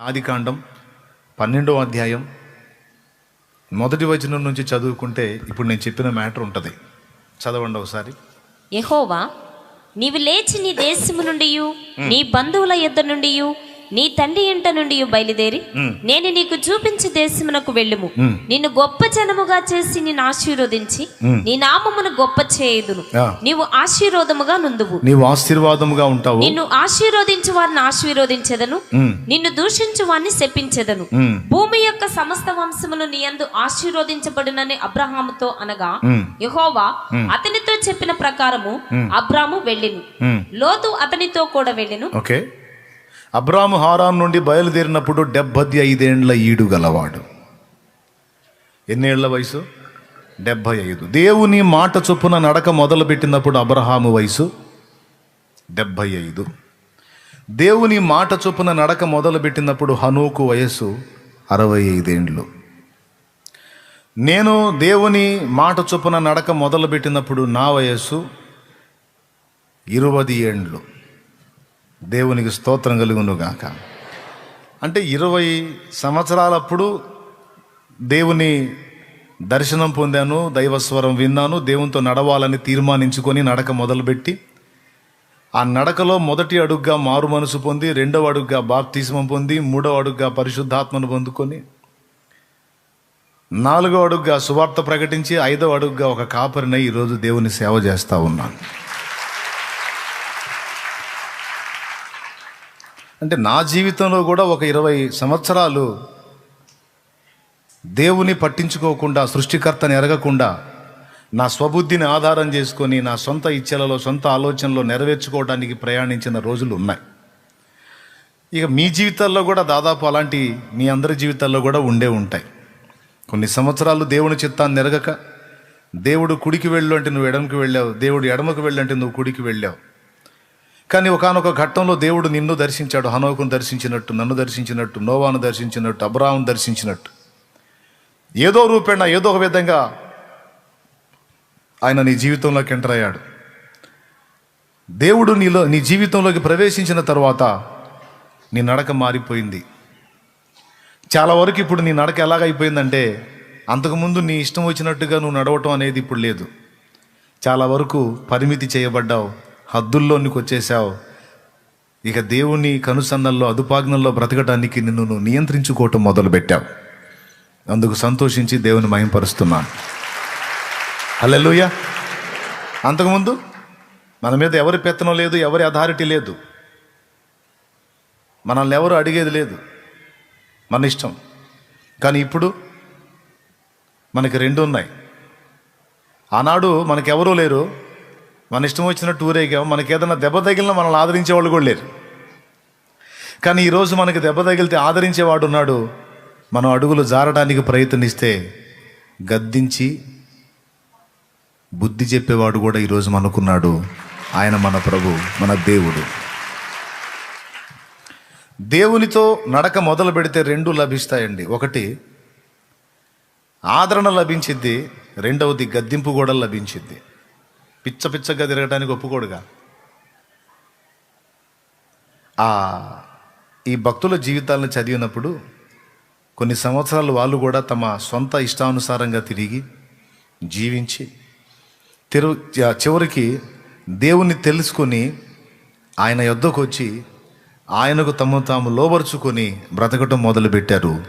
ఆదికాండం పన్నెండో అధ్యాయం మొదటి వచనం నుంచి చదువుకుంటే ఇప్పుడు నేను చెప్పిన మ్యాటర్ ఉంటుంది. చదవండి ఒకసారి. యెహోవా నీవు లేచి నీ దేశము నుండి నీ బంధువుల యొద్ద నుండి నీ తండ్రి ఇంట నుండి బయలుదేరి. నేను నీకు చూపించు దేశమునకు వెళ్ళుము. నిన్ను గొప్ప జనముగా చేసి నిన్ను ఆశీర్వదించి. నీ నామమును గొప్ప చేయుదును. నీవు ఆశీర్వాదముగా నుందువు నీవు ఆశీర్వాదముగా ఉంటావు. నిన్ను ఆశీర్వదించు వారిని ఆశీర్వదించెదను. నిన్ను దూషించు వారిని శపించెదను. భూమి యొక్క సమస్త వంశములు నీ యందు ఆశీర్వదించబడినని అబ్రహాముతో అనగా యెహోవా అతనితో చెప్పిన ప్రకారము అబ్రాము వెళ్ళిను. లోతు అతనితో కూడా వెళ్ళెను. అబ్రాము హారాన్ నుండి బయలుదేరినప్పుడు డెబ్బది ఐదేండ్ల ఈడు గలవాడు. ఎన్నేళ్ళ వయసు? డెబ్భై ఐదు. దేవుని మాట చొప్పున నడక మొదలుపెట్టినప్పుడు అబ్రహాము వయసు? డెబ్భై ఐదు. దేవుని మాట చొప్పున నడక మొదలుపెట్టినప్పుడు హనూకు వయస్సు అరవై ఐదేండ్లు. నేను దేవుని మాట చొప్పున నడక మొదలుపెట్టినప్పుడు నా వయస్సు ఇరవై ఏండ్లు. దేవునికి స్తోత్రం కలుగునుగాక. అంటే ఇరవై సంవత్సరాలప్పుడు దేవుని దర్శనం పొందాను దైవస్వరం విన్నాను దేవునితో నడవాలని తీర్మానించుకొని నడక మొదలుపెట్టి ఆ నడకలో మొదటి అడుగ్గా మారు మనసు పొంది రెండవ అడుగ్గా బాప్తిస్మం పొంది మూడవ అడుగ్గా పరిశుద్ధాత్మను పొందుకొని నాలుగో అడుగ్గా సువార్త ప్రకటించి ఐదవ అడుగ్గా ఒక కాపరినై ఈరోజు దేవుని సేవ చేస్తూ ఉన్నాను. అంటే నా జీవితంలో కూడా ఒక ఇరవై సంవత్సరాలు దేవుని పట్టించుకోకుండా సృష్టికర్తని ఎరగకుండా నా స్వబుద్ధిని ఆధారం చేసుకొని నా సొంత ఇచ్చలలో సొంత ఆలోచనలో నెరవేర్చుకోవడానికి ప్రయాణించిన రోజులు ఉన్నాయి. ఇక మీ జీవితాల్లో కూడా దాదాపు అలాంటి మీ అందరి జీవితాల్లో కూడా ఉండే ఉంటాయి. కొన్ని సంవత్సరాలు దేవుని చిత్తాన్ని ఎరగక దేవుడు కుడికి వెళ్ళు అంటే నువ్వు ఎడమకి వెళ్ళావు దేవుడు ఎడమకు వెళ్ళు అంటే నువ్వు కుడికి వెళ్ళావు. కానీ ఒకానొక ఘట్టంలో దేవుడు నిన్ను దర్శించాడు హనోకును దర్శించినట్టు నన్ను దర్శించినట్టు నోవాను దర్శించినట్టు అబ్రాహ్ను దర్శించినట్టు. ఏదో రూపేణ ఏదో ఒక విధంగా ఆయన నీ జీవితంలోకి ఎంటర్ అయ్యాడు. దేవుడు నీలో నీ జీవితంలోకి ప్రవేశించిన తర్వాత నీ నడక మారిపోయింది. చాలా వరకు ఇప్పుడు నీ నడక ఎలాగైపోయిందంటే అంతకుముందు నీ ఇష్టం వచ్చినట్టుగా నువ్వు నడవటం అనేది ఇప్పుడు లేదు. చాలా వరకు పరిమితి చేయబడ్డావు. హద్దుల్లోనికి వచ్చేసావు ఇక దేవుని కనుసన్నల్లో అదుపాగ్నంలో బ్రతకడానికి నిన్ను నువ్వు నియంత్రించుకోవటం మొదలుపెట్టావు. అందుకు సంతోషించి దేవుని మయంపరుస్తున్నాను హల్లెలూయా. అంతకుముందు మన మీద ఎవరి పెత్తనం లేదు ఎవరి అథారిటీ లేదు. మనల్ని ఎవరు అడిగేది లేదు. మన ఇష్టం. కానీ ఇప్పుడు మనకి రెండు ఉన్నాయి ఆనాడు మనకెవరూ లేరు మన ఇష్టం వచ్చినట్టు ఊరేగాం మనకి ఏదైనా దెబ్బ తగిలినా మనల్ని ఆదరించే వాళ్ళు కూడా లేరు. కానీ ఈరోజు మనకి దెబ్బ తగిలితే ఆదరించేవాడు ఉన్నాడు. మనం అడుగులు జారడానికి ప్రయత్నిస్తే గద్దించి బుద్ధి చెప్పేవాడు కూడా ఈరోజు మనకున్నాడు. ఆయన మన ప్రభు మన దేవుడు. దేవునితో నడక మొదలు పెడితే రెండు లభిస్తాయండి. ఒకటి ఆదరణ లభించిద్ది. రెండవది గద్దింపు కూడా లభించిద్ది. పిచ్చ పిచ్చగా తిరగడానికి ఒప్పుకోడుగా. ఆ ఈ భక్తుల జీవితాలను చదివినప్పుడు కొన్ని సంవత్సరాలు వాళ్ళు కూడా తమ సొంత ఇష్టానుసారంగా తిరిగి జీవించి తిరు చివరికి దేవుణ్ణి తెలుసుకొని ఆయన యొద్దకు వచ్చి ఆయనకు తమ తాము లోబరుచుకొని బ్రతకటం మొదలుపెట్టారు.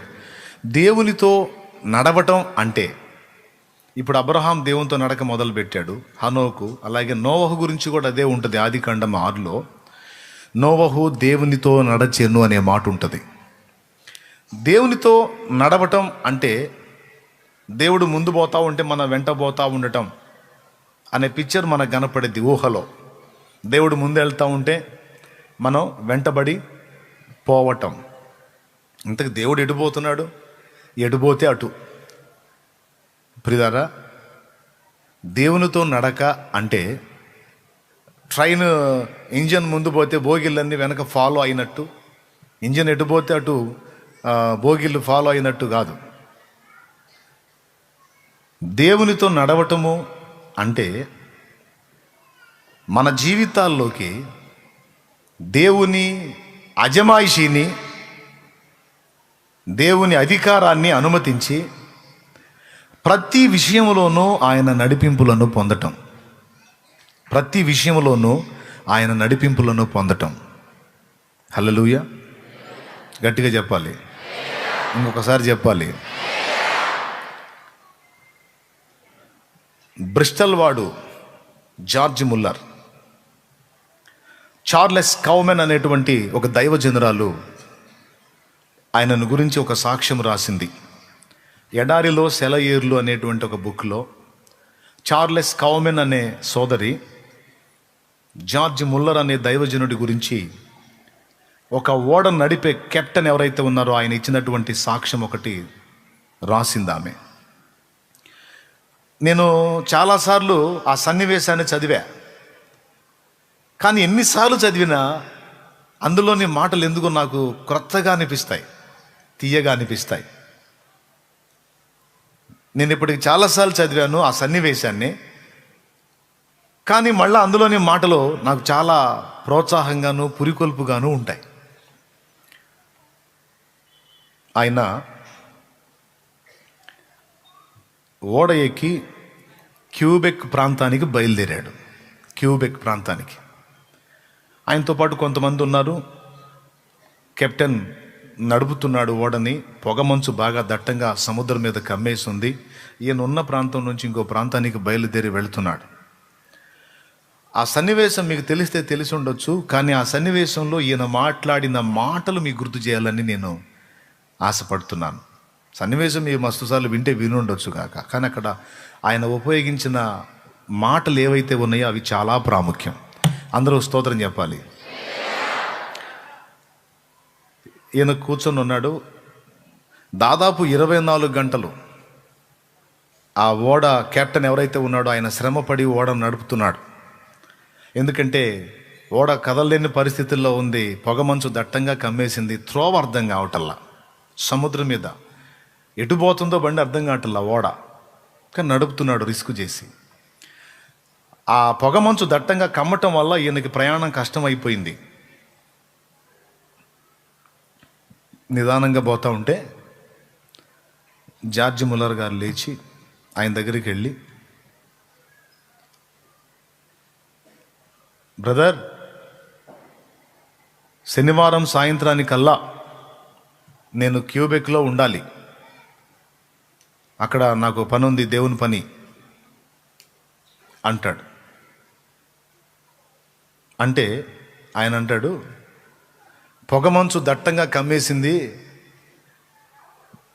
దేవునితో నడవటం అంటే ఇప్పుడు అబ్రహాం దేవునితో నడక మొదలుపెట్టాడు హనోకు అలాగే నోవహు గురించి కూడా అదే ఉంటుంది ఆది ఖండం ఆరులో. నోవహు దేవునితో నడచెను అనే మాట ఉంటుంది. దేవునితో నడవటం అంటే దేవుడు ముందు పోతా ఉంటే మన వెంట పోతా ఉండటం అనే పిక్చర్ మనకు కనపడేది ఊహలో. దేవుడు ముందు వెళ్తూ ఉంటే మనం వెంటబడి పోవటం. ఇంతకు దేవుడు ఎటుపోతున్నాడు ఎటుపోతే అటు. ప్రిదారా? దేవునితో నడక అంటే ట్రైన్ ఇంజన్ ముందు పోతే బోగిళ్ళన్నీ వెనక ఫాలో అయినట్టు ఇంజన్ ఎటు పోతే అటు బోగిళ్ళు ఫాలో అయినట్టు కాదు. దేవునితో నడవటము అంటే మన జీవితాల్లోకి దేవుని అజమాయిషీని దేవుని అధికారాన్ని అనుమతించి ప్రతి విషయంలోనూ ఆయన నడిపింపులను పొందటం. ప్రతి విషయంలోనూ ఆయన నడిపింపులను పొందటం. హలలుయ గట్టిగా చెప్పాలి. ఇంకొకసారి చెప్పాలి. బ్రిస్టల్ వాడు జార్జ్ ముల్లర్. చార్లెస్ కౌమెన్ అనేటువంటి ఒక దైవజనురాలు ఆయనను గురించి ఒక సాక్ష్యం రాసింది. ఎడారిలో సెలయేర్లు అనేటువంటి ఒక బుక్లో చార్లెస్ కౌమెన్ అనే సోదరి జార్జ్ ముల్లర్ అనే దైవజనుడి గురించి ఒక ఓడ నడిపే కెప్టెన్ ఎవరైతే ఉన్నారో ఆయన ఇచ్చినటువంటి సాక్ష్యం ఒకటి రాసింది ఆమె నేను చాలాసార్లు ఆ సన్నివేశాన్ని చదివా. కానీ ఎన్నిసార్లు చదివినా అందులోని మాటలు ఎందుకు నాకు క్రొత్తగా అనిపిస్తాయి తీయగా అనిపిస్తాయి. నేను ఇప్పటికి చాలాసార్లు చదివాను ఆ సన్నివేశాన్ని. కానీ మళ్ళీ అందులోని మాటలు నాకు చాలా ప్రోత్సాహంగాను పురికొల్పుగాను ఉంటాయి. ఆయన ఓడ ఎక్కి క్యూబెక్ ప్రాంతానికి బయలుదేరాడు. క్యూబెక్ ప్రాంతానికి. ఆయనతో పాటు కొంతమంది ఉన్నారు. కెప్టెన్ నడుపుతున్నాడు ఓడని పొగమంచు బాగా దట్టంగా సముద్రం మీద కమ్మేసింది. ఈయన ఉన్న ప్రాంతం నుంచి ఇంకో ప్రాంతానికి బయలుదేరి వెళుతున్నాడు. ఆ సన్నివేశం మీకు తెలిస్తే తెలిసి ఉండొచ్చు కానీ ఆ సన్నివేశంలో ఈయన మాట్లాడిన మాటలు మీకు గుర్తు చేయాలని నేను ఆశపడుతున్నాను. సన్నివేశం మీరు మస్తుసార్లు వింటే వినుండొచ్చు కాక కానీ అక్కడ ఆయన ఉపయోగించిన మాటలు ఏవైతే ఉన్నాయో అవి చాలా ప్రాముఖ్యం. అందరూ స్తోత్రం చెప్పాలి. ఈయన కూర్చొని ఉన్నాడు. దాదాపు ఇరవై నాలుగు గంటలు ఆ ఓడ కెప్టెన్ ఎవరైతే ఉన్నాడో ఆయన శ్రమపడి ఓడను నడుపుతున్నాడు. ఎందుకంటే ఓడ కదలలేని పరిస్థితుల్లో ఉంది. పొగమంచు దట్టంగా కమ్మేసింది. త్రోవ అర్థం కావటల్లా సముద్రం మీద ఎటు పోతుందో బండి అర్థం కావటల్లా ఓడ. కానీ నడుపుతున్నాడు రిస్క్ చేసి. ఆ పొగమంచు దట్టంగా కమ్మటం వల్ల ఈయనకి ప్రయాణం కష్టమైపోయింది. నిదానంగా పోతా ఉంటే జార్జ్ ముల్లర్ గారు లేచి ఆయన దగ్గరికి వెళ్ళి బ్రదర్ శనివారం సాయంత్రానికల్లా నేను క్యూబెక్లో ఉండాలి. అక్కడ నాకు పని ఉంది దేవుని పని అంటాడు. అంటే ఆయన అంటాడు పొగమంచు దట్టంగా కమ్మేసింది.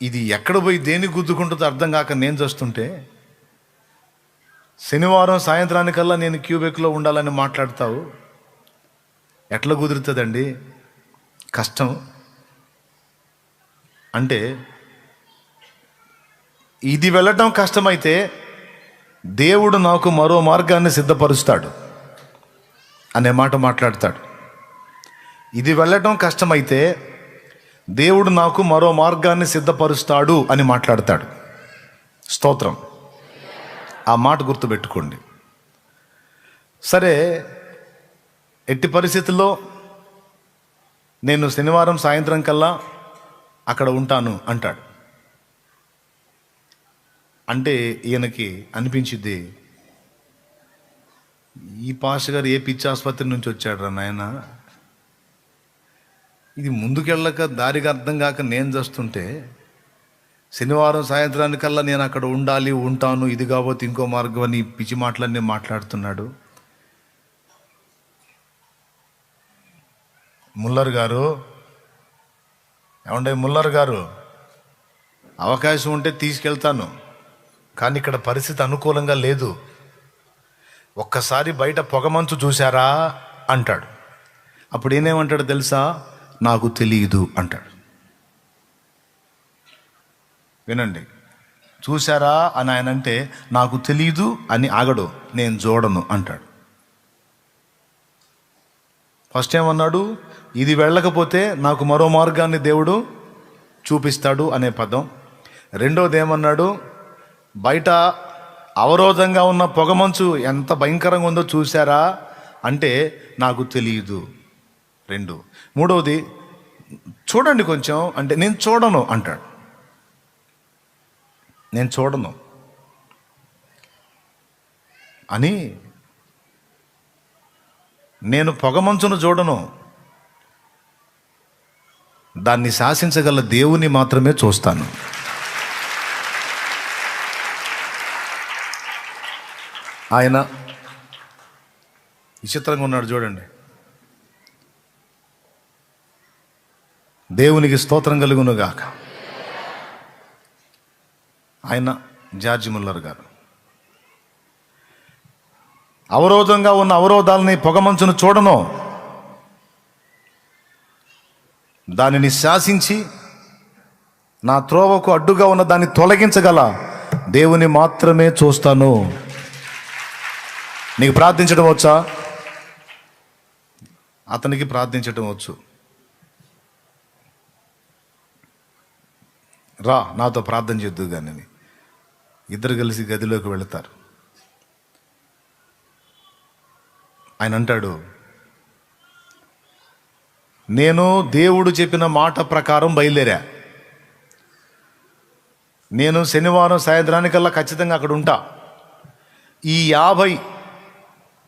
ఇది ఎక్కడ పోయి దేని గుద్దుకుంటుందో అర్థం కాక నేను చూస్తుంటే శనివారం సాయంత్రానికల్లా నేను క్యూబెక్లో ఉండాలని మాట్లాడతావు. ఎట్లా కుదురుతుందండి? కష్టం. అంటే ఇది వెళ్ళటం కష్టమైతే దేవుడు నాకు మరో మార్గాన్ని సిద్ధపరుస్తాడు అనే మాట మాట్లాడతాడు. ఇది వెళ్ళటం కష్టమైతే దేవుడు నాకు మరో మార్గాన్ని సిద్ధపరుస్తాడు అని మాట్లాడతాడు. స్తోత్రం. ఆ మాట గుర్తుపెట్టుకోండి. సరే ఎట్టి పరిస్థితుల్లో నేను శనివారం సాయంత్రం కల్లా అక్కడ ఉంటాను అంటాడు. అంటే ఈయనకి అనిపించింది ఈ పాష గారు ఏ పిచ్చి ఆసుపత్రి నుంచి వచ్చాడు రా నాయన? ఇది ముందుకెళ్ళక దారికి అర్థం కాక నేను చేస్తుంటే శనివారం సాయంత్రానికల్లా నేను అక్కడ ఉండాలి ఉంటాను ఇది కాకపోతే ఇంకో మార్గం అని పిచ్చి మాటలన్నీ మాట్లాడుతున్నాడు. ముల్లర్ గారు ఏమండే ముల్లర్ గారు? అవకాశం ఉంటే తీసుకెళ్తాను కానీ ఇక్కడ పరిస్థితి అనుకూలంగా లేదు. ఒక్కసారి బయట పొగమంచు చూశారా? అంటాడు. అప్పుడు ఈయనేమంటాడు తెలుసా? నాకు తెలియదు అంటాడు. వినండి. చూశారా అని ఆయన అంటే నాకు తెలియదు అని ఆగడు నేను చూడను అంటాడు. ఫస్ట్ ఏమన్నాడు? ఇది వెళ్ళకపోతే నాకు మరో మార్గాన్ని దేవుడు చూపిస్తాడు అనే పదం. రెండోది ఏమన్నాడు? బయట అవరోధంగా ఉన్న పొగమంచు ఎంత భయంకరంగా ఉందో చూసారా అంటే నాకు తెలియదు రెండు. మూడవది చూడండి కొంచెం అంటే నేను చూడను అంటాడు. నేను చూడను. అని నేను పొగమంచును చూడను. దాన్ని శాసించగల దేవుని మాత్రమే చూస్తాను. ఆయన విచిత్రంగా ఉన్నాడు చూడండి. దేవునికి స్తోత్రం కలుగును గాక ఆయన జార్జి ముల్లర్ గారు. అవరోధంగా ఉన్న అవరోధాలని పొగమంచును చూడను. దానిని శాసించి నా త్రోవకు అడ్డుగా ఉన్న దాన్ని తొలగించగల దేవుని మాత్రమే చూస్తాను. నీకు ప్రార్థించడం వచ్చా? అతనికి ప్రార్థించడం వచ్చు. రా నాతో ప్రార్థన చేద్దు కానీ ఇద్దరు కలిసి గదిలోకి వెళతారు. ఆయన అంటాడు నేను దేవుడు చెప్పిన మాట ప్రకారం బయలుదేరా. నేను శనివారం సాయంత్రానికల్లా ఖచ్చితంగా అక్కడ ఉంటా. ఈ యాభై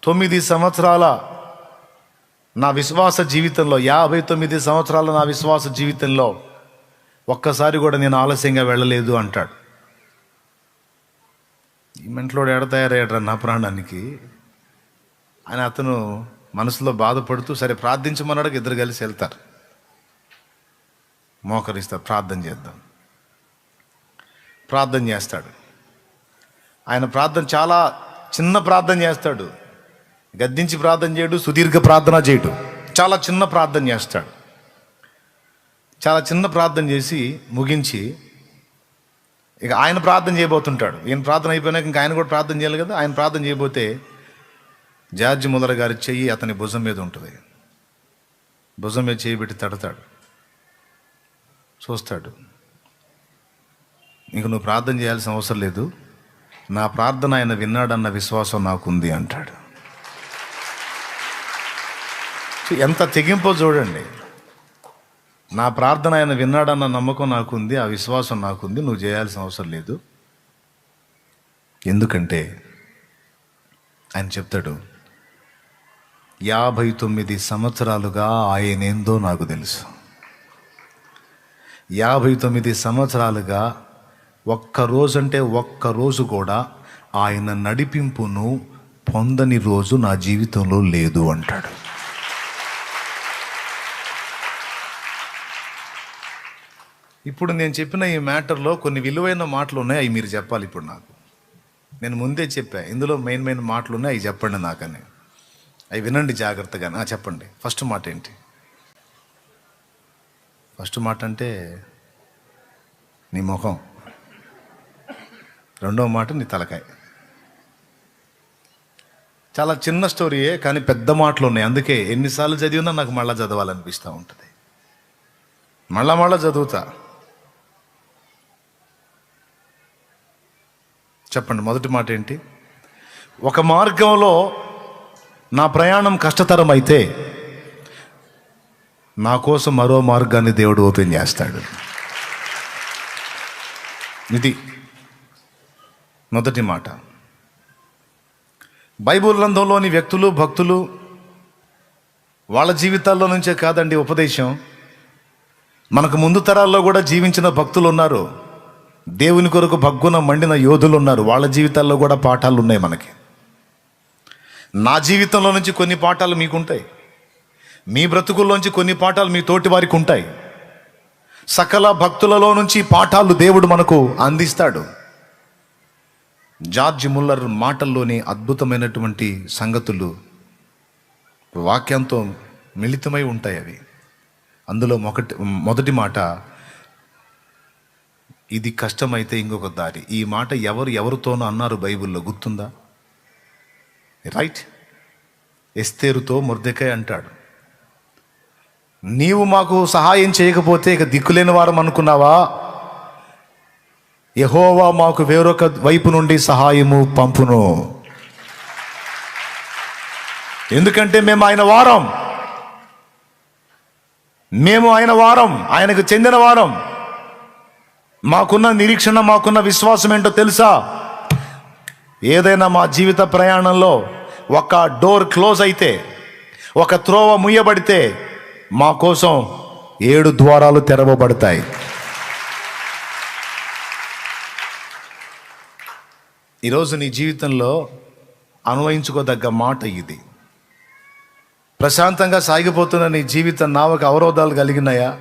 తొమ్మిది సంవత్సరాల నా విశ్వాస జీవితంలో యాభై తొమ్మిది సంవత్సరాల నా విశ్వాస జీవితంలో ఒక్కసారి కూడా నేను ఆలస్యంగా వెళ్ళలేదు అంటాడు. ఈ మెంట్లో ఎడ తయారయ్యాడు నా ప్రాణానికి? అని అతను మనసులో బాధపడుతూ సరే ప్రార్థించమన్నాడు ఇద్దరు కలిసి వెళ్తారు. మోకరిస్తారు ప్రార్థన చేద్దాం. ప్రార్థన చేస్తాడు. ఆయన ప్రార్థన చాలా చిన్న ప్రార్థన చేస్తాడు. గద్దించి ప్రార్థన చేయడు సుదీర్ఘ ప్రార్థన చేయడు. చాలా చిన్న ప్రార్థన చేస్తాడు. చాలా చిన్న ప్రార్థన చేసి ముగించి ఇక ఆయన ప్రార్థన చేయబోతుంటాడు. ఈయన ప్రార్థన అయిపోయినాక ఇంకా ఆయన కూడా ప్రార్థన చేయాలి కదా? ఆయన ప్రార్థన చేయబోతే జార్జ్ ముదర గారి చెయ్యి అతని భుజం మీద ఉంటుంది. భుజం మీద చేయి పెట్టి తడతాడు. చూస్తాడు. ఇంక నువ్వు ప్రార్థన చేయాల్సిన అవసరం లేదు. నా ప్రార్థన ఆయన విన్నాడన్న విశ్వాసం నాకుంది అంటాడు. ఎంత తెగింపో చూడండి. నా ప్రార్థన ఆయన విన్నాడన్న నమ్మకం నాకుంది ఆ విశ్వాసం నాకుంది నువ్వు చేయాల్సిన అవసరం లేదు. ఎందుకంటే ఆయన చెప్తాడు యాభై తొమ్మిది సంవత్సరాలుగా ఆయనేందో నాకు తెలుసు. యాభై తొమ్మిది సంవత్సరాలుగా ఒక్క రోజు అంటే ఒక్క రోజు కూడా ఆయన నడిపింపును పొందని రోజు నా జీవితంలో లేదు అంటాడు. ఇప్పుడు నేను చెప్పిన ఈ మ్యాటర్లో కొన్ని విలువైన మాటలు ఉన్నాయి అవి మీరు చెప్పాలి ఇప్పుడు నాకు. నేను ముందే చెప్పా ఇందులో మెయిన్ మెయిన్ మాటలు ఉన్నాయి అవి చెప్పండి నాకని. అవి వినండి జాగ్రత్తగా నా చెప్పండి. ఫస్ట్ మాట ఏంటి? ఫస్ట్ మాట అంటే నీ ముఖం. రెండవ మాట నీ తలకాయ. చాలా చిన్న స్టోరీయే కానీ పెద్ద మాటలు ఉన్నాయి. అందుకే ఎన్నిసార్లు చదివినా నాకు మళ్ళీ చదవాలనిపిస్తూ ఉంటుంది. మళ్ళా మళ్ళా చదువుతా. చెప్పండి మొదటి మాట ఏంటి? ఒక మార్గంలో నా ప్రయాణం కష్టతరం అయితే నా కోసం మరో మార్గాన్ని దేవుడు ఓపెన్ చేస్తాడు. ఇది మొదటి మాట. బైబుల్ గ్రంథంలోని వ్యక్తులు భక్తులు వాళ్ళ జీవితాల్లో నుంచే కాదండి ఉపదేశం. మనకు ముందు తరాల్లో కూడా జీవించిన భక్తులు ఉన్నారు. దేవుని కొరకు భగ్గున మండిన యోధులు ఉన్నారు వాళ్ళ జీవితాల్లో కూడా పాఠాలు ఉన్నాయి మనకి. నా జీవితంలో నుంచి కొన్ని పాఠాలు మీకుంటాయి. మీ బ్రతుకుల్లోంచి కొన్ని పాఠాలు మీ తోటి వారికి ఉంటాయి. సకల భక్తులలో నుంచి పాఠాలు దేవుడు మనకు అందిస్తాడు. జార్జ్ ముల్లర్ మాటల్లోని అద్భుతమైనటువంటి సంగతులు వాక్యంతో మిళితమై ఉంటాయి అవి. అందులో మొదటి మొదటి మాట ఇది కష్టమైతే ఇంకొక దారి. ఈ మాట ఎవరు ఎవరితోనో అన్నారు బైబిల్లో గుర్తుందా? రైట్. ఎస్తేరుతో ముర్దెకాయ్ అంటాడు. నీవు మాకు సహాయం చేయకపోతే ఇక దిక్కులేని వారం అనుకున్నావా? యహోవా మాకు వేరొక వైపు నుండి సహాయము పంపును. ఎందుకంటే మేము ఆయన వారం. మేము ఆయన వారం. ఆయనకు చెందిన వారం. మాకున్న నిరీక్షణ మాకున్న విశ్వాసం ఏంటో తెలుసా? ఏదైనా మా జీవిత ప్రయాణంలో ఒక డోర్ క్లోజ్ అయితే ఒక త్రోవ ముయ్యబడితే మా కోసం ఏడు ద్వారాలు తెరవబడతాయి. ఈరోజు నీ జీవితంలో అన్వయించుకోదగ్గ మాట ఇది. ప్రశాంతంగా సాగిపోతున్న నీ జీవిత నావకు అవరోధాలు కలిగినాయా?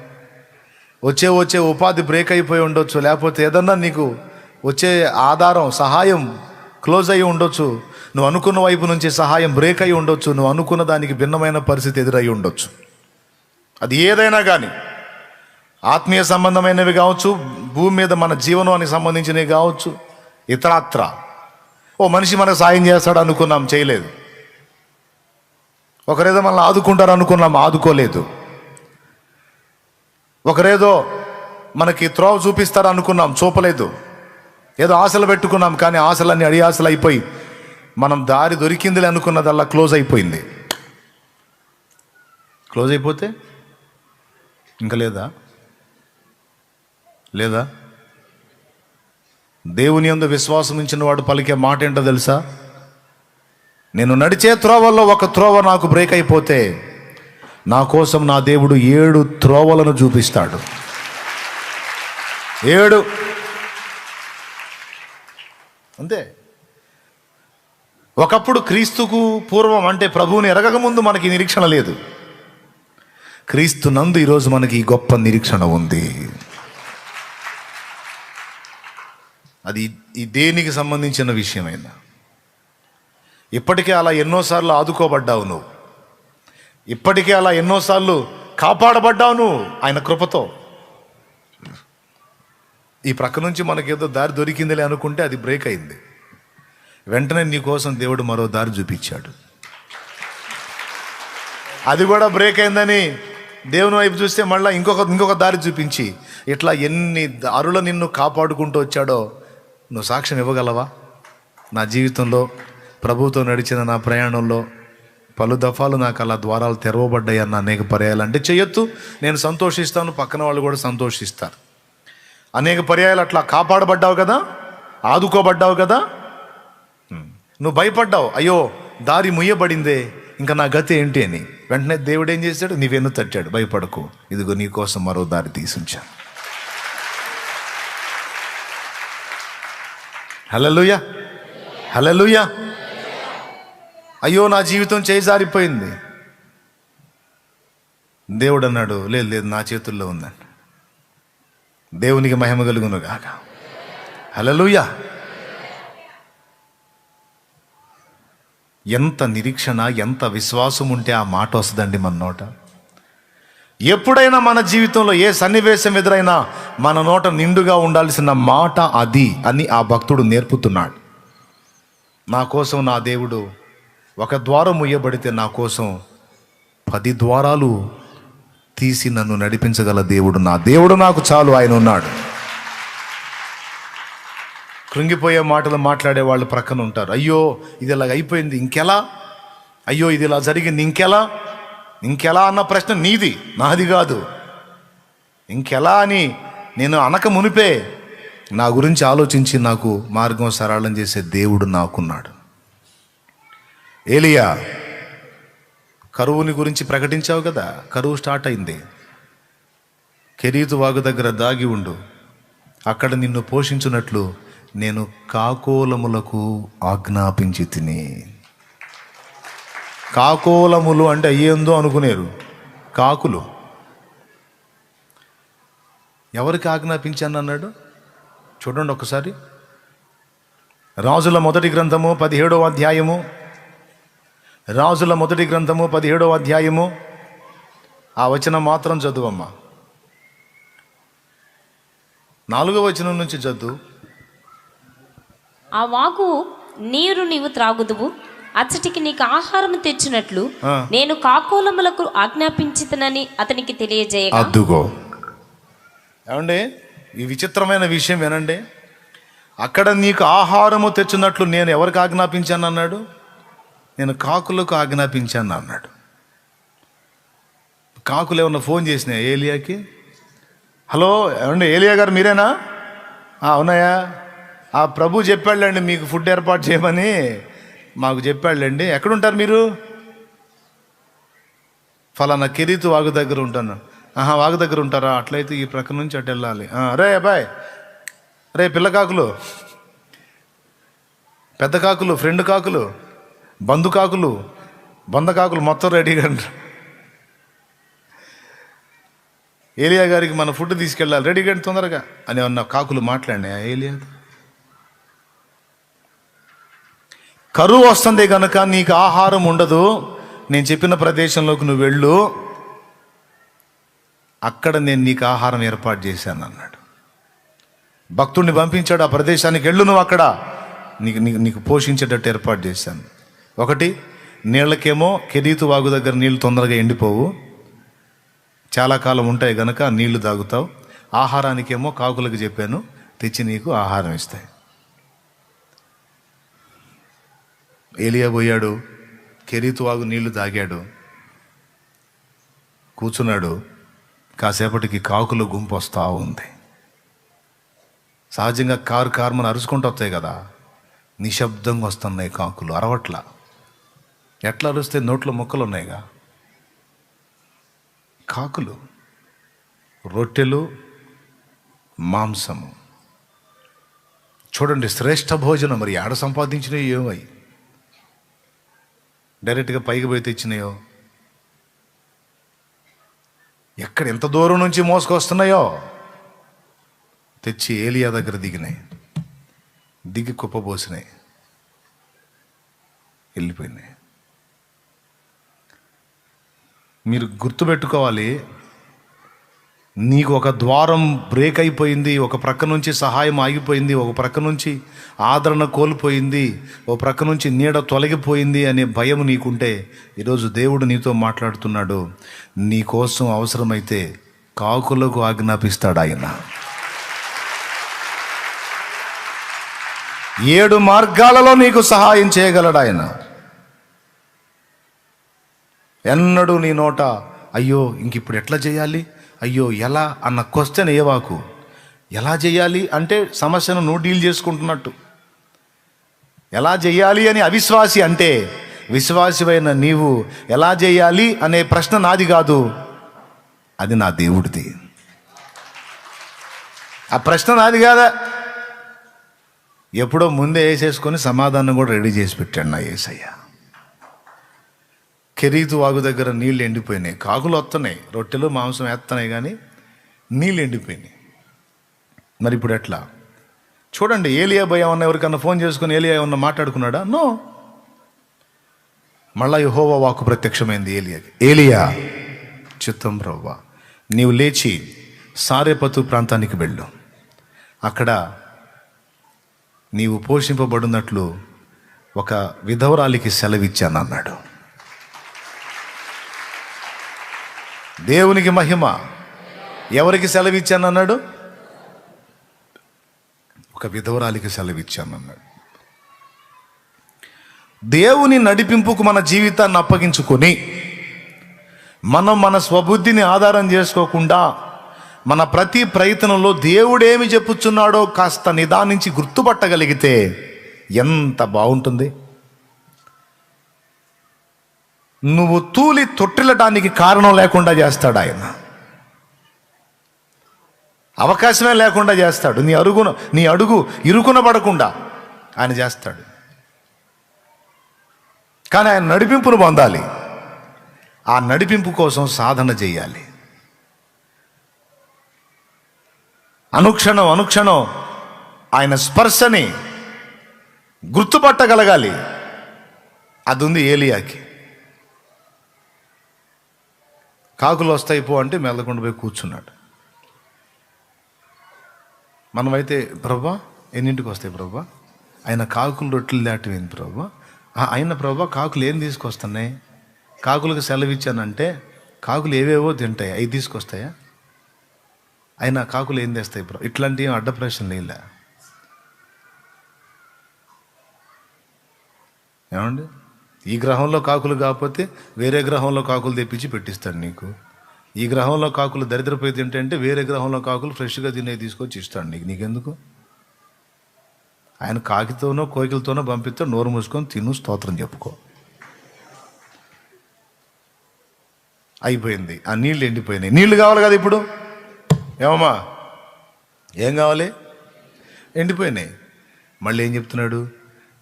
వచ్చే వచ్చే ఉపాధి బ్రేక్ అయిపోయి ఉండొచ్చు. లేకపోతే ఏదన్నా నీకు వచ్చే ఆధారం సహాయం క్లోజ్ అయి ఉండొచ్చు. నువ్వు అనుకున్న వైపు నుంచి సహాయం బ్రేక్ అయి ఉండొచ్చు. నువ్వు అనుకున్న దానికి భిన్నమైన పరిస్థితి ఎదురై ఉండొచ్చు. అది ఏదైనా కానీ ఆత్మీయ సంబంధమైనవి కావచ్చు భూమి మీద మన జీవనానికి సంబంధించినవి కావచ్చు ఇతరాత్ర. ఓ మనిషి మనకు సాయం చేస్తాడు అనుకున్నాం చేయలేదు. ఒకరేదో మనల్ని ఆదుకుంటారు అనుకున్నాం ఆదుకోలేదు. ఒకరేదో మనకి త్రోవ చూపిస్తారు అనుకున్నాం చూపలేదు. ఏదో ఆశలు పెట్టుకున్నాం కానీ ఆశలన్నీ అడి ఆశలు అయిపోయి మనం దారి దొరికిందిలే అనుకున్నదల్లా క్లోజ్ అయిపోయింది. క్లోజ్ అయిపోతే ఇంకా లేదా? లేదా? దేవుని యందు విశ్వాసం ఉంచిన వాడు పలికే మాట ఏంటో తెలుసా? నేను నడిచే త్రోవల్లో ఒక త్రోవ నాకు బ్రేక్ అయిపోతే నా కోసం నా దేవుడు ఏడు త్రోవలను చూపిస్తాడు. ఏడు. అంతే. ఒకప్పుడు క్రీస్తుకు పూర్వం అంటే ప్రభువుని ఎరగక ముందు మనకి నిరీక్షణ లేదు. క్రీస్తు నందు ఈరోజు మనకి ఈ గొప్ప నిరీక్షణ ఉంది. అది ఈ దేనికి సంబంధించిన విషయమైనా? ఇప్పటికే అలా ఎన్నోసార్లు ఆదుకోబడ్డావు నువ్వు. ఇప్పటికే అలా ఎన్నోసార్లు కాపాడబడ్డావు నువ్వు ఆయన కృపతో. ఈ ప్రక్క నుంచి మనకేదో దారి దొరికిందిలే అనుకుంటే అది బ్రేక్ అయింది. వెంటనే నీ కోసం దేవుడు మరో దారి చూపించాడు. అది కూడా బ్రేక్ అయిందని దేవుని వైపు చూస్తే మళ్ళీ ఇంకొక ఇంకొక దారి చూపించి ఇట్లా ఎన్ని దారుల నిన్ను కాపాడుకుంటూ వచ్చాడో నువ్వు సాక్ష్యం ఇవ్వగలవా? నా జీవితంలో ప్రభుతో నడిచిన నా ప్రయాణంలో పలు దఫాలు నాకు అలా ద్వారాలు తెరవబడ్డాయి అన్న అనేక పర్యాయాలు. అంటే చెయ్యొద్దు నేను సంతోషిస్తాను. పక్కన వాళ్ళు కూడా సంతోషిస్తారు. అనేక పర్యాయాలు అట్లా కాపాడబడ్డావు కదా? ఆదుకోబడ్డావు కదా? నువ్వు భయపడ్డావు. అయ్యో దారి ముయ్యబడిందే. ఇంకా నా గతి ఏంటి అని. వెంటనే దేవుడు ఏం చేశాడు? నీవెన్ను తట్టాడు. భయపడకు. ఇదిగో నీ కోసం మరో దారి తీసుంచాను. హలలుయా హలలుయా అయ్యో నా జీవితం చేజారిపోయింది. దేవుడు అన్నాడు లేదు లేదు నా చేతుల్లో ఉందండి దేవునికి మహిమ కలుగును గాక. హలలుయా ఎంత నిరీక్షణ ఎంత విశ్వాసం ఉంటే ఆ మాట వస్తుందండి మన నోట. ఎప్పుడైనా మన జీవితంలో ఏ సన్నివేశం ఎదురైనా మన నోట నిండుగా ఉండాల్సిన మాట అది అని ఆ భక్తుడు నేర్పుతున్నాడు. నా కోసం నా దేవుడు ఒక ద్వారం ముయ్యబడితే నా కోసం పది ద్వారాలు తీసి నన్ను నడిపించగల దేవుడు నా దేవుడు నాకు చాలు ఆయన ఉన్నాడు. కృంగిపోయే మాటలు మాట్లాడే వాళ్ళు ప్రక్కన ఉంటారు. అయ్యో ఇది ఇలా అయిపోయింది ఇంకెలా? అయ్యో ఇది ఇలా జరిగింది ఇంకెలా? ఇంకెలా అన్న ప్రశ్న నీది నాది కాదు. ఇంకెలా అని నేను అనక మునిపే నా గురించి ఆలోచించి నాకు మార్గం సరళం చేసే దేవుడు నాకున్నాడు. ఏలియా కరువుని గురించి ప్రకటించావు కదా? కరువు స్టార్ట్ అయింది. కెరీతు వాగు దగ్గర దాగి ఉండు. అక్కడ నిన్ను పోషించున్నట్లు నేను కాకోలములకు ఆజ్ఞాపించి తిని. కాకోలములు అంటే అయ్యేందో అనుకునేరు. కాకులు. ఎవరికి ఆజ్ఞాపించాను అన్నాడు? చూడండి ఒకసారి. రాజుల మొదటి గ్రంథము పదిహేడవ అధ్యాయము రాజుల మొదటి గ్రంథము పదిహేడవ అధ్యాయము. ఆ వచనం మాత్రం చదువమ్మా. నాలుగో వచనం నుంచి చదువు. ఆ వాగు నీరు నీవు త్రాగుదువు అచ్చటికి నీకు ఆహారం తెచ్చినట్లు. నేను కాకోలములకు ఆజ్ఞాపించితనని అతనికి తెలియజేయగా. అద్దుగో. ఏమండి? ఈ విచిత్రమైన విషయం వినండి. అక్కడ నీకు ఆహారము తెచ్చినట్లు నేను ఎవరికి ఆజ్ఞాపించాను అన్నాడు? నేను కాకులకు ఆజ్ఞాపించాను అన్నాడు. కాకులు ఏమన్నా ఫోన్ చేసినాయా ఏలియాకి? హలో ఏమండి ఏలియా గారు మీరేనా? అవునాయా ఆ ప్రభు చెప్పాడులేండి మీకు ఫుడ్ ఏర్పాటు చేయమని. మాకు చెప్పాడులేండి. ఎక్కడుంటారు మీరు? ఫలానా కెరీతు వాగు దగ్గర ఉంటాను. ఆహా వాగు దగ్గర ఉంటారా? అట్లయితే ఈ ప్రక్క నుంచి అటు వెళ్ళాలి. రే అబ్బాయ్ రే పిల్ల కాకులు. పెద్ద కాకులు ఫ్రెండ్ కాకులు. బంధు కాకులు కాకులు మొత్తం రెడీగా ఏలియా గారికి మన ఫుడ్ తీసుకెళ్ళాలి. రెడీగా తొందరగా. అని అన్న కాకులు మాట్లాడినాయి? ఏలియా? కరువు వస్తుంది కనుక నీకు ఆహారం ఉండదు. నేను చెప్పిన ప్రదేశంలోకి నువ్వు వెళ్ళు. అక్కడ నేను నీకు ఆహారం ఏర్పాటు చేశాను అన్నాడు. భక్తుడిని పంపించాడు ఆ ప్రదేశానికి. వెళ్ళు నువ్వు అక్కడ. నీకు నీకు నీకు పోషించేటట్టు ఏర్పాటు చేశాను. ఒకటి నీళ్ళకేమో కెరీతు వాగు దగ్గర నీళ్ళు తొందరగా ఎండిపోవు. చాలా కాలం ఉంటాయి గనక నీళ్ళు తాగుతావు. ఆహారానికేమో కాకులకు చెప్పాను తెచ్చి నీకు ఆహారం ఇస్తాయి. ఏలియా పోయాడు కెరీతు వాగు నీళ్ళు తాగాడు. కూర్చున్నాడు కాసేపటికి కాకులు గుంపు వస్తూ ఉంది. సహజంగా కారు కారు అరుచుకుంటూ వస్తాయి కదా నిశ్శబ్దంగా వస్తున్నాయి కాకులు అరవట్ల. ఎట్లా అరుస్తే నోట్లో మొక్కలు ఉన్నాయిగా? కాకులు రొట్టెలు మాంసము. చూడండి శ్రేష్ఠ భోజనం మరి ఆడ సంపాదించినవి ఏమై డైరెక్ట్గా పైకి పోయి తెచ్చినాయో? ఎక్కడ ఎంత దూరం నుంచి మోసుకొస్తున్నాయో? తెచ్చి ఏలియా దగ్గర దిగినాయి. దిగి కుప్పబోసినాయి. వెళ్ళిపోయినాయి. మీరు గుర్తుపెట్టుకోవాలి నీకు ఒక ద్వారం బ్రేక్ అయిపోయింది ఒక ప్రక్క నుంచి సహాయం ఆగిపోయింది ఒక ప్రక్క నుంచి ఆదరణ కోల్పోయింది ఒక ప్రక్క నుంచి నీడ తొలగిపోయింది అనే భయం నీకుంటే ఈరోజు దేవుడు నీతో మాట్లాడుతున్నాడు. నీ కోసం అవసరమైతే కాకులకు ఆజ్ఞాపిస్తాడు ఆయన. ఏడు మార్గాలలో నీకు సహాయం చేయగలడు ఆయన. ఎన్నడూ నీ నోట అయ్యో ఇంక ఇప్పుడు ఎట్లా చేయాలి? అయ్యో ఎలా? అన్న క్వశ్చన్ ఏవాకు. ఎలా చేయాలి? అంటే సమస్యను నువ్వు డీల్ చేసుకుంటున్నట్టు. ఎలా చేయాలి? అని అవిశ్వాసి అంటే విశ్వాసివైన నీవు ఎలా చేయాలి? అనే ప్రశ్న నాది కాదు. అది నా దేవుడిది. ఆ ప్రశ్న నాది కాదా? ఎప్పుడో ముందే వేసేసుకొని సమాధానం కూడా రెడీ చేసి పెట్టాడు నా ఏసయ్య. కెరీతు వాగు దగ్గర నీళ్ళు ఎండిపోయినాయి. కాకులు వస్తున్నాయి. రొట్టెలు మాంసం వేస్తున్నాయి కానీ నీళ్ళు ఎండిపోయినాయి. మరి ఇప్పుడు ఎట్లా? చూడండి ఏలియా భయ ఉన్న ఎవరికన్నా ఫోన్ చేసుకుని ఏలియా ఏమన్నా మాట్లాడుకున్నాడా? నో. మళ్ళా యహోవా వాకు ప్రత్యక్షమైంది ఏలియాకి. ఏలియా చిత్తం ప్రవ్వా నీవు లేచి సారేపతు ప్రాంతానికి వెళ్ళు. అక్కడ నీవు పోషింపబడినట్లు ఒక విధవరాలికి సెలవిచ్చాను అన్నాడు. దేవునికి మహిమ. ఎవరికి సెలవిచ్చాను అన్నాడు ఒక విధవరాలికి సెలవిచ్చాను అన్నాడు దేవుని నడిపింపుకు మన జీవితాన్ని అప్పగించుకొని మనం మన స్వబుద్ధిని ఆధారం చేసుకోకుండా మన ప్రతి ప్రయత్నంలో దేవుడేమి చెప్పుచున్నాడో కాస్త నిదానించి గుర్తుపట్టగలిగితే ఎంత బాగుంటుంది. నువ్వు తూలి తొట్టిల్లటానికి కారణం లేకుండా చేస్తాడు ఆయన. అవకాశమే లేకుండా చేస్తాడు. నీ అరుగున నీ అడుగు ఇరుకున పడకుండా ఆయన చేస్తాడు. కానీ ఆయన నడిపింపును పొందాలి. ఆ నడిపింపు కోసం సాధన చేయాలి. అనుక్షణం అనుక్షణం ఆయన స్పర్శని గుర్తుపట్టగలగాలి. అది ఉంది ఏలియాకి. కాకులు వస్తాయి పో అంటే మెల్లకుండా పోయి కూర్చున్నాడు. మనమైతే ప్రభా ఎన్నింటికి వస్తాయి ప్రభా? ఆయన కాకులు రొట్టెలు దాటిపోయింది ప్రభా? "ఆ, అయిన ప్రభా కాకులు ఏం తీసుకొస్తున్నాయి? కాకులకు సెలవు ఇచ్చానంటే కాకులు ఏవేవో తింటాయి అవి తీసుకొస్తాయా? అయినా కాకులు ఏం తెస్తాయి ప్రభు? ఇట్లాంటి ఏం అడ్డ ప్రశ్నలు ఇలా ఏమండి? ఈ గ్రహంలో కాకులు కాకపోతే వేరే గ్రహంలో కాకులు తెప్పించి పెట్టిస్తాడు నీకు. ఈ గ్రహంలో కాకులు దరిద్రపోయి తింటే వేరే గ్రహంలో కాకులు ఫ్రెష్గా తినే తీసుకొచ్చి ఇస్తాడు నీకు. నీకెందుకు? ఆయన కాకితోనో కోకిలతోనో పంపిస్తే నోరు మూసుకొని తిను స్తోత్రం చెప్పుకో. అయిపోయింది. ఆ నీళ్ళు ఎండిపోయినాయి. నీళ్ళు కావాలి కదా ఇప్పుడు? ఏమమ్మా? ఏం కావాలి? ఎండిపోయినాయి. మళ్ళీ ఏం చెప్తున్నాడు?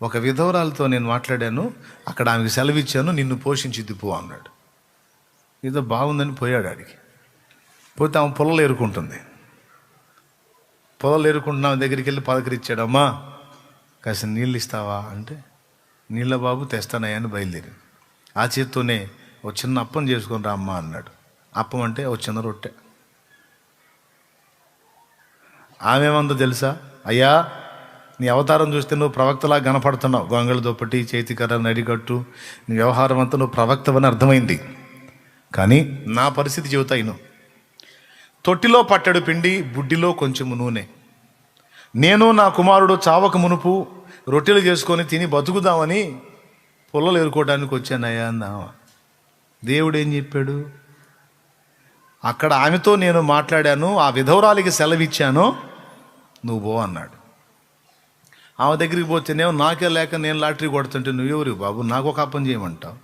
ఒక విధవరాలతో నేను మాట్లాడాను అక్కడ ఆమెకు సెలవిచ్చాను నిన్ను పోషించిద్ది పో అన్నాడు. ఏదో బాగుందని పోయాడు ఆడికి. పోతే ఆమె పొలలు ఏరుకుంటుంది. పొలలు ఏరుకుంటున్న ఆమె దగ్గరికి వెళ్ళి పలకరిచ్చాడమ్మా కాస్త నీళ్ళు ఇస్తావా? అంటే నీళ్ళ బాబు తెస్తానయ్యని బయలుదేరి ఆ చేత్తోనే ఒక చిన్న అప్పం చేసుకొని రా అమ్మా అన్నాడు. అప్పం అంటే ఒక చిన్న రొట్టె. ఆమెమందో తెలుసా? అయ్యా నీ అవతారం చూస్తే నువ్వు ప్రవక్తలా కనపడుతున్నావు గొంగళ దుప్పటి చేతికర్ర నడిగట్టు. నీ వ్యవహారం అంతా నువ్వు ప్రవక్తవని అర్థమైంది. కానీ నా పరిస్థితి చెబుతా తొట్టిలో పట్టెడు పిండి బుడ్డిలో కొంచెం నూనె. నేను నా కుమారుడు చావక మునుపు రొట్టెలు చేసుకొని తిని బతుకుదామని పుల్లలు ఎరుకోవడానికి వచ్చానయ్యా అందామా దేవుడు ఏం చెప్పాడు? అక్కడ ఆమెతో నేను మాట్లాడాను ఆ విధవరాలికి సెలవిచ్చాను నువ్వు పో అన్నాడు. ఆమె దగ్గరికి పోతేనేమో నాకే లేక నేను లాటరీ కొడుతుంటే నువ్వెవరు బాబు? నాకు ఒక అప్పని చేయమంటావు.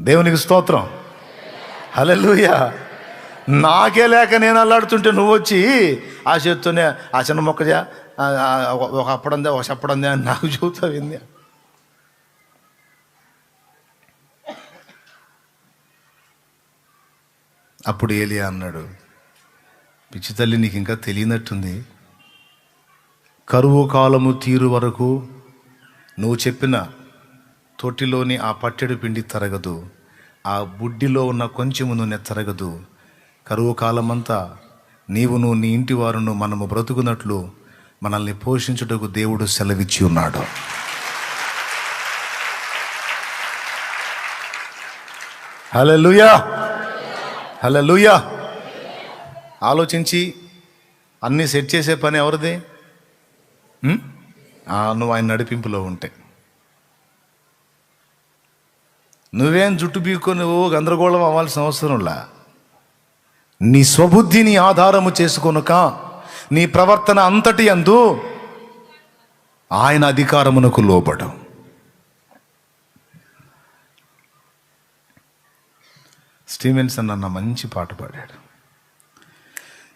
దేవునికి స్తోత్రం. హల్లెలూయా. నాకే లేక నేను అల్లాడుతుంటే నువ్వు వచ్చి ఆ చేత్తోనే ఆ చిన్న మొక్కజా ఒక అప్పడందే ఒక చెప్పడందే అని నాకు చూస్తావు ఏంది? అప్పుడు ఏలియా అన్నాడు పిచ్చి తల్లి నీకు ఇంకా తెలియనట్టుంది. కరువు కాలము తీరు వరకు నువ్వు చెప్పిన తొట్టిలోని ఆ పట్టెడు పిండి తరగదు ఆ బుడ్డిలో ఉన్న కొంచెము నూనె తరగదు. కరువు కాలమంతా నీవును నీ ఇంటి వారును మనము బ్రతుకున్నట్లు మనల్ని పోషించుటకు దేవుడు సెలవిచ్చి ఉన్నాడు. హల్లెలూయా! హల్లెలూయా! ఆలోచించి అన్నీ సెట్ చేసే పని ఎవరిది? Hmm? నువ్వు ఆయన నడిపింపులో ఉంటే. నువ్వేం జుట్టు బీక్కొని ఓ గందరగోళం అవ్వాల్సిన అవసరంలా నీ స్వబుద్ధిని ఆధారము చేసుకొనుక నీ ప్రవర్తన అంతటి అందు ఆయన అధికారమునకు లోబడు స్టీవెన్సన్ అన్న మంచి పాట పాడాడు.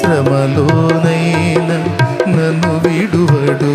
శ్రమలోనైనా నన్ను విడువడు.